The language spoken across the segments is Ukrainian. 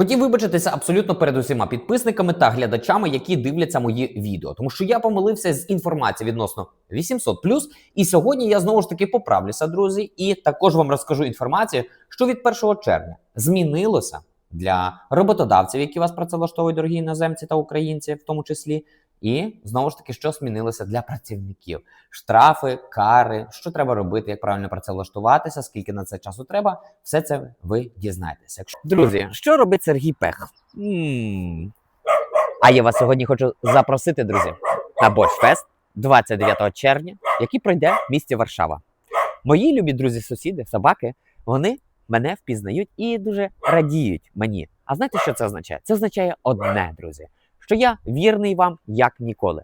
Хотів вибачитися абсолютно перед усіма підписниками та глядачами, які дивляться мої відео, тому що я помилився з інформацією відносно 800 І сьогодні я знову ж таки поправлюся, друзі, і також вам розкажу інформацію, що від 1 червня змінилося для роботодавців, які вас працевлаштовують, дорогі іноземці та українці, в тому числі. І знову ж таки, що змінилося для працівників: штрафи, кари, що треба робити, як правильно працевлаштуватися, скільки на це часу треба. Все це ви дізнаєтеся. Якщо- Друзі, що робить Сергій Пех? м А я вас сьогодні хочу запросити, друзі, на Борщфест 29 червня, який пройде в місті Варшава. Мої любі друзі, сусіди, собаки, вони мене впізнають і дуже радіють мені. А знаєте, що це означає? Це означає одне, друзі, що я вірний вам як ніколи.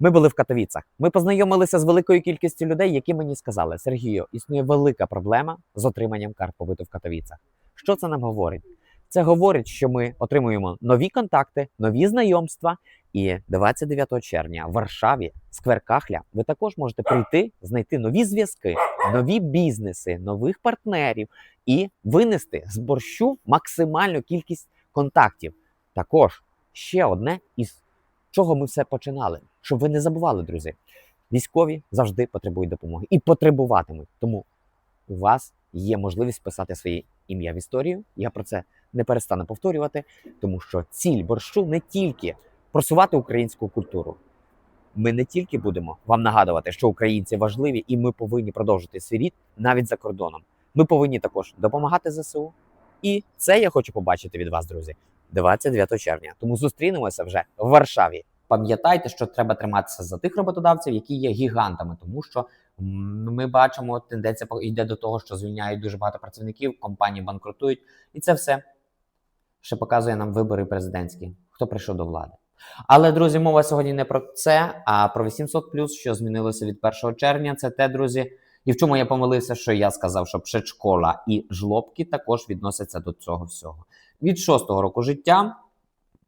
Ми були в Катовіцах. Ми познайомилися з великою кількістю людей, які мені сказали: Сергію, існує велика проблема з отриманням карт побиту в Катовіцах. Що це нам говорить? Це говорить, що ми отримуємо нові контакти, нові знайомства. І 29 червня в Варшаві, сквер Кахля, ви також можете прийти, знайти нові зв'язки, нові бізнеси, нових партнерів і винести з борщу максимальну кількість контактів. Також ще одне із чого ми все починали, щоб ви не забували, друзі. Військові завжди потребують допомоги і потребуватимуть. Тому у вас є можливість писати своє ім'я в історію. Я про це не перестану повторювати, тому що ціль борщу не тільки просувати українську культуру. Ми не тільки будемо вам нагадувати, що українці важливі, і ми повинні продовжити рід навіть за кордоном. Ми повинні також допомагати ЗСУ. І це я хочу побачити від вас, друзі, 29 червня. Тому зустрінемося вже в Варшаві. Пам'ятайте, що треба триматися за тих роботодавців, які є гігантами, тому що ми бачимо, тенденція йде до того, що звільняють дуже багато працівників, компанії банкрутують, і це все ще показує нам вибори президентські, хто прийшов до влади. Але, друзі, мова сьогодні не про це, а про 800 що змінилося від 1 червня. Це те, друзі, і в чому я помилився, що я сказав, що предшкола і жлобки також відносяться до цього всього. Від 6 року життя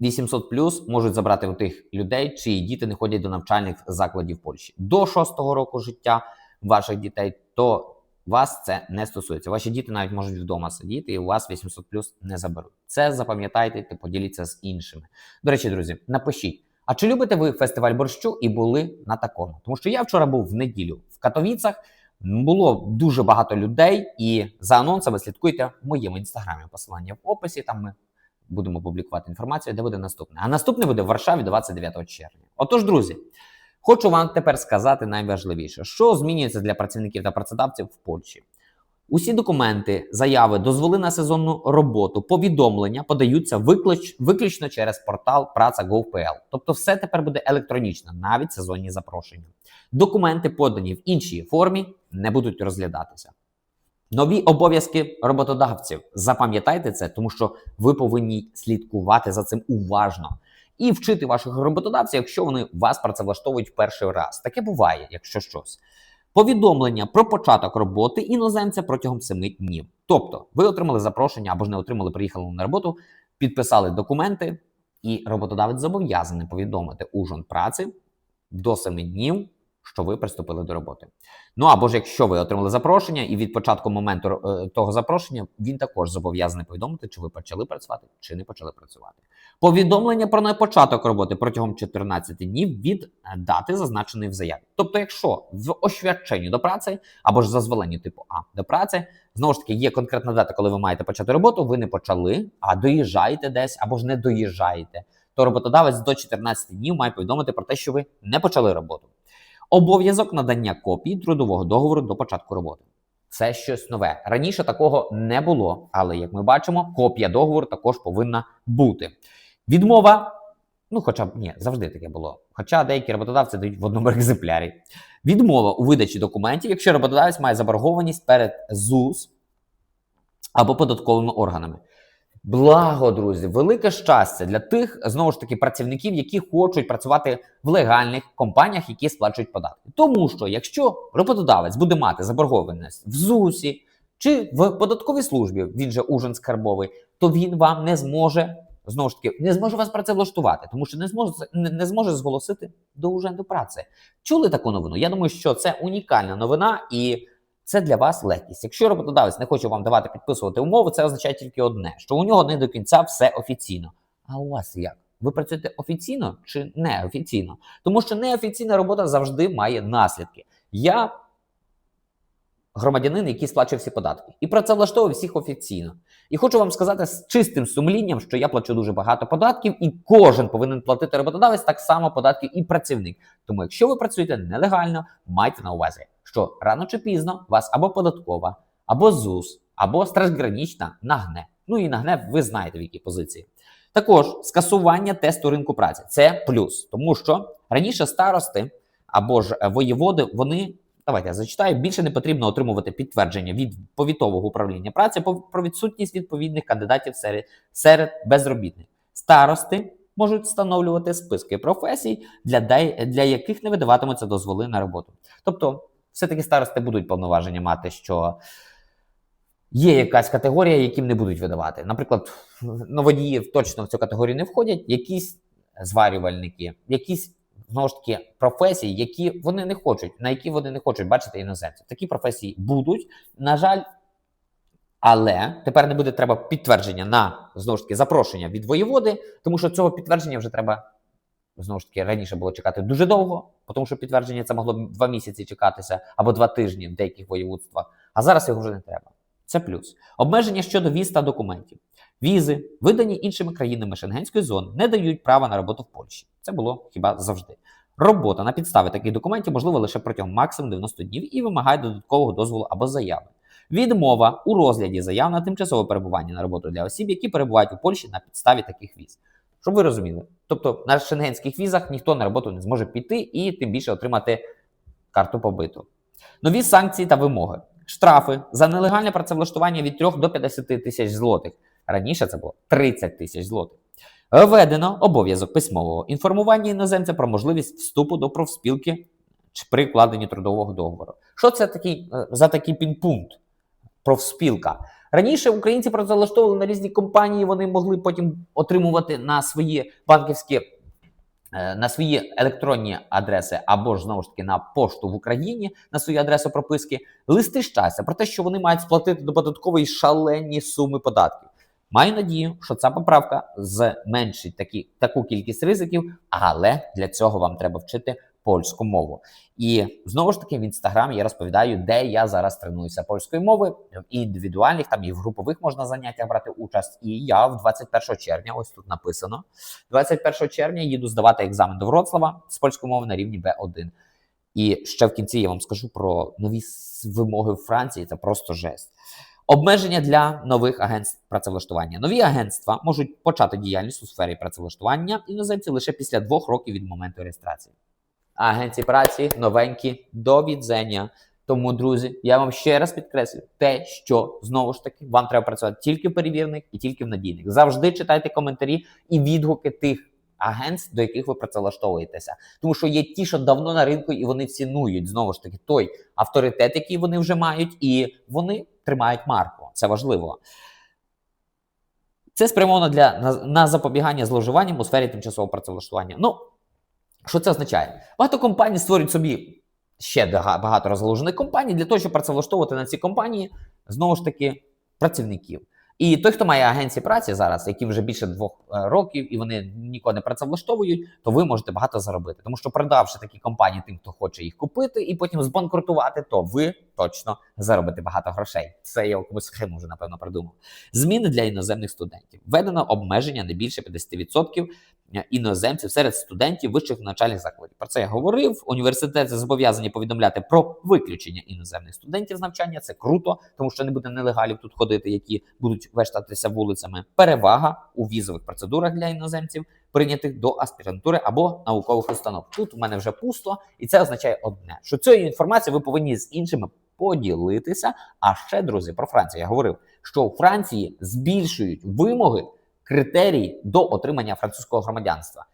800 плюс можуть забрати у тих людей, чиї діти не ходять до навчальних закладів Польщі. До 6 року життя ваших дітей, то вас це не стосується. Ваші діти навіть можуть вдома сидіти, і у вас 800 плюс не заберуть. Це запам'ятайте та поділіться з іншими. До речі, друзі, напишіть. А чи любите ви фестиваль борщу і були на такому? Тому що я вчора був в неділю в Катовіцах. Було дуже багато людей, і за анонсами слідкуйте в моєму інстаграмі. Посилання в описі. Там ми будемо публікувати інформацію, де буде наступне. А наступне буде в Варшаві 29 червня. Отож, друзі, хочу вам тепер сказати найважливіше, що змінюється для працівників та працедавців в Польщі. Усі документи, заяви, дозволи на сезонну роботу, повідомлення подаються виключ, виключно через портал Praca.gov.pl. Тобто, все тепер буде електронічно, навіть сезонні запрошення. Документи, подані в іншій формі, не будуть розглядатися. Нові обов'язки роботодавців. Запам'ятайте це, тому що ви повинні слідкувати за цим уважно і вчити ваших роботодавців, якщо вони вас працевлаштовують в перший раз. Таке буває, якщо щось. Повідомлення про початок роботи іноземця протягом 7 днів. Тобто, ви отримали запрошення або ж не отримали, приїхали на роботу, підписали документи, і роботодавець зобов'язаний повідомити ужин праці до 7 днів, що ви приступили до роботи. Ну або ж якщо ви отримали запрошення, і від початку моменту е, того запрошення він також зобов'язаний повідомити, чи ви почали працювати, чи не почали працювати. Повідомлення про непочаток роботи протягом 14 днів від е, дати, зазначеної в заяві. Тобто, якщо в освяченні до праці або ж зазволенні типу А до праці, знову ж таки є конкретна дата, коли ви маєте почати роботу, ви не почали, а доїжджаєте десь або ж не доїжджаєте, то роботодавець до 14 днів має повідомити про те, що ви не почали роботу. Обов'язок надання копії трудового договору до початку роботи. Це щось нове. Раніше такого не було, але як ми бачимо, копія договору також повинна бути. Відмова, ну хоча б ні, завжди таке було. Хоча деякі роботодавці дають в одному екземплярі. Відмова у видачі документів, якщо роботодавець має заборгованість перед ЗУС або податковими органами. Благо, друзі, велике щастя для тих знову ж таки працівників, які хочуть працювати в легальних компаніях, які сплачують податки. Тому що якщо роботодавець буде мати заборгованість в ЗУСі чи в податковій службі, він же ужин скарбовий, то він вам не зможе знову ж таки не зможе вас працевлаштувати, тому що не зможе не, зможе зголосити до ужин до праці. Чули таку новину? Я думаю, що це унікальна новина і. Це для вас легкість. Якщо роботодавець не хоче вам давати підписувати умови, це означає тільки одне: що у нього не до кінця все офіційно. А у вас як? Ви працюєте офіційно чи неофіційно? Тому що неофіційна робота завжди має наслідки. Я громадянин, який сплачує всі податки, і працевлаштовую всіх офіційно. І хочу вам сказати з чистим сумлінням, що я плачу дуже багато податків, і кожен повинен платити роботодавець так само податки і працівник. Тому, якщо ви працюєте нелегально, майте на увазі, що рано чи пізно вас або податкова, або ЗУС, або стражгранічна нагне. Ну і нагне, ви знаєте в якій позиції. Також скасування тесту ринку праці це плюс, тому що раніше старости або ж е, воєводи вони. Давайте я зачитаю. Більше не потрібно отримувати підтвердження від повітового управління праці про відсутність відповідних кандидатів серед, серед безробітних. Старости можуть встановлювати списки професій, для, для яких не видаватимуться дозволи на роботу. Тобто, все-таки старости будуть повноваження мати, що є якась категорія, яким не будуть видавати. Наприклад, водії точно в цю категорію не входять, якісь зварювальники, якісь знову ж таки професії, які вони не хочуть, на які вони не хочуть бачити іноземців. Такі професії будуть. На жаль, але тепер не буде треба підтвердження на знову ж таки запрошення від воєводи, тому що цього підтвердження вже треба. Знову ж таки, раніше було чекати дуже довго, тому що підтвердження це могло два місяці чекатися або два тижні в деяких воєводствах. А зараз його вже не треба. Це плюс. Обмеження щодо віз та документів. Візи, видані іншими країнами Шенгенської зони, не дають права на роботу в Польщі. Це було хіба завжди. Робота на підставі таких документів можлива лише протягом максимум 90 днів і вимагає додаткового дозволу або заяви. Відмова у розгляді заяв на тимчасове перебування на роботу для осіб, які перебувають у Польщі на підставі таких віз. Щоб ви розуміли, тобто на шенгенських візах ніхто на роботу не зможе піти і тим більше отримати карту побиту. Нові санкції та вимоги. Штрафи за нелегальне працевлаштування від 3 до 50 тисяч злотих. Раніше це було 30 тисяч злотих. Введено обов'язок письмового інформування іноземця про можливість вступу до профспілки чи при укладенні трудового договору. Що це такий, е, за такий пінпункт? Профспілка. Раніше українці працевлаштовували на різні компанії, вони могли потім отримувати на свої банківські е, на свої електронні адреси або ж знову ж таки на пошту в Україні на свою адресу прописки листи щастя про те, що вони мають сплатити до податкової шалені суми податків. Маю надію, що ця поправка зменшить такі, таку кількість ризиків, але для цього вам треба вчити польську мову. І знову ж таки в інстаграмі я розповідаю, де я зараз тренуюся польської мови. В індивідуальних там і в групових можна заняттях брати участь. І я в 21 червня, ось тут написано: 21 червня їду здавати екзамен до Вроцлава з польської мови на рівні Б1. І ще в кінці я вам скажу про нові вимоги в Франції. Це просто жесть. Обмеження для нових агентств працевлаштування. Нові агентства можуть почати діяльність у сфері працевлаштування іноземців лише після двох років від моменту реєстрації. Агенції праці новенькі до відзення. Тому, друзі, я вам ще раз підкреслю те, що знову ж таки вам треба працювати тільки в перевірених і тільки в надійних. Завжди читайте коментарі і відгуки тих агентств, до яких ви працевлаштовуєтеся. Тому що є ті, що давно на ринку, і вони цінують знову ж таки той авторитет, який вони вже мають, і вони тримають марку. Це важливо. Це спрямовано для на, на запобігання зловживанням у сфері тимчасового працевлаштування. Ну, що це означає? Багато компаній створюють собі ще багато розгалужених компаній для того, щоб працевлаштовувати на ці компанії знову ж таки працівників. І той, хто має агенції праці зараз, які вже більше двох е, років і вони нікого не працевлаштовують, то ви можете багато заробити. Тому що продавши такі компанії тим, хто хоче їх купити, і потім збанкрутувати, то ви точно заробите багато грошей. Це я комусь схему вже напевно придумав. Зміни для іноземних студентів. Введено обмеження не більше 50% іноземців серед студентів вищих навчальних закладів. Про це я говорив. Університети зобов'язані повідомляти про виключення іноземних студентів з навчання. Це круто, тому що не буде нелегалів тут ходити, які будуть вештатися вулицями. Перевага у візових процедурах для іноземців, прийнятих до аспірантури або наукових установ. Тут у мене вже пусто, і це означає одне: що цією інформацією ви повинні з іншими поділитися. А ще, друзі, про Францію я говорив, що у Франції збільшують вимоги критерії до отримання французького громадянства.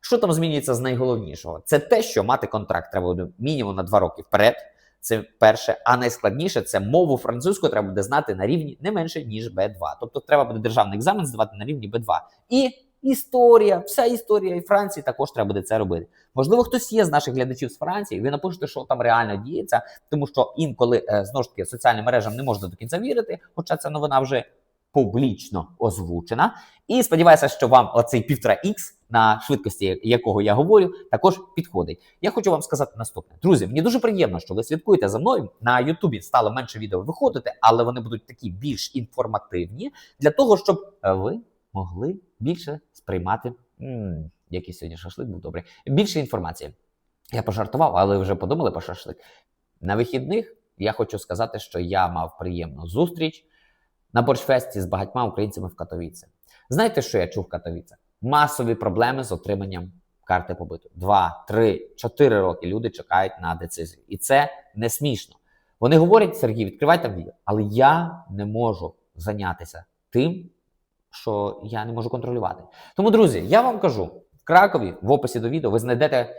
Що там змінюється з найголовнішого? Це те, що мати контракт треба буде мінімум на два роки вперед. Це перше, а найскладніше це мову французьку треба буде знати на рівні не менше ніж B2. Тобто треба буде державний екзамен здавати на рівні B2. І історія, вся історія і Франції також треба буде це робити. Можливо, хтось є з наших глядачів з Франції. Ви напишете, що там реально діється, тому що інколи е, знову ж таки соціальним мережам не можна до кінця вірити, хоча ця новина вже публічно озвучена. І сподіваюся, що вам оцей півтора х на швидкості якого я говорю, також підходить. Я хочу вам сказати наступне. Друзі, мені дуже приємно, що ви слідкуєте за мною. На Ютубі стало менше відео виходити, але вони будуть такі більш інформативні для того, щоб е, ви могли більше сприймати. м який сьогодні шашлик був добрий. Більше інформації. Я пожартував, але вже подумали про шашлик. На вихідних я хочу сказати, що я мав приємну зустріч на борщфесті з багатьма українцями в Катовіці. Знаєте, що я чув в Катовіцях? Масові проблеми з отриманням карти побиту. Два, три, чотири роки люди чекають на децизію. І це не смішно. Вони говорять, Сергій, відкривай там відео, але я не можу зайнятися тим, що я не можу контролювати. Тому, друзі, я вам кажу: в Кракові в описі до відео ви знайдете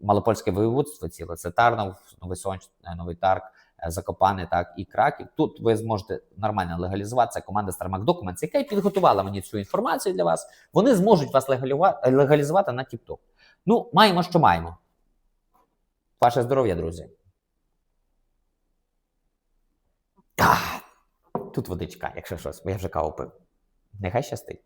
Малопольське воєводство, ціле це Тарнов, Новий Сонч, е, Новий Тарк, Закопане, так і Краків. Тут ви зможете нормально легалізуватися. Команда Starmac Documents, яка і підготувала мені цю інформацію для вас. Вони зможуть вас легалізувати на TikTok. Ну, маємо, що маємо. Ваше здоров'я, друзі. Тут водичка, якщо щось, я вже каву пив. Нехай щастить.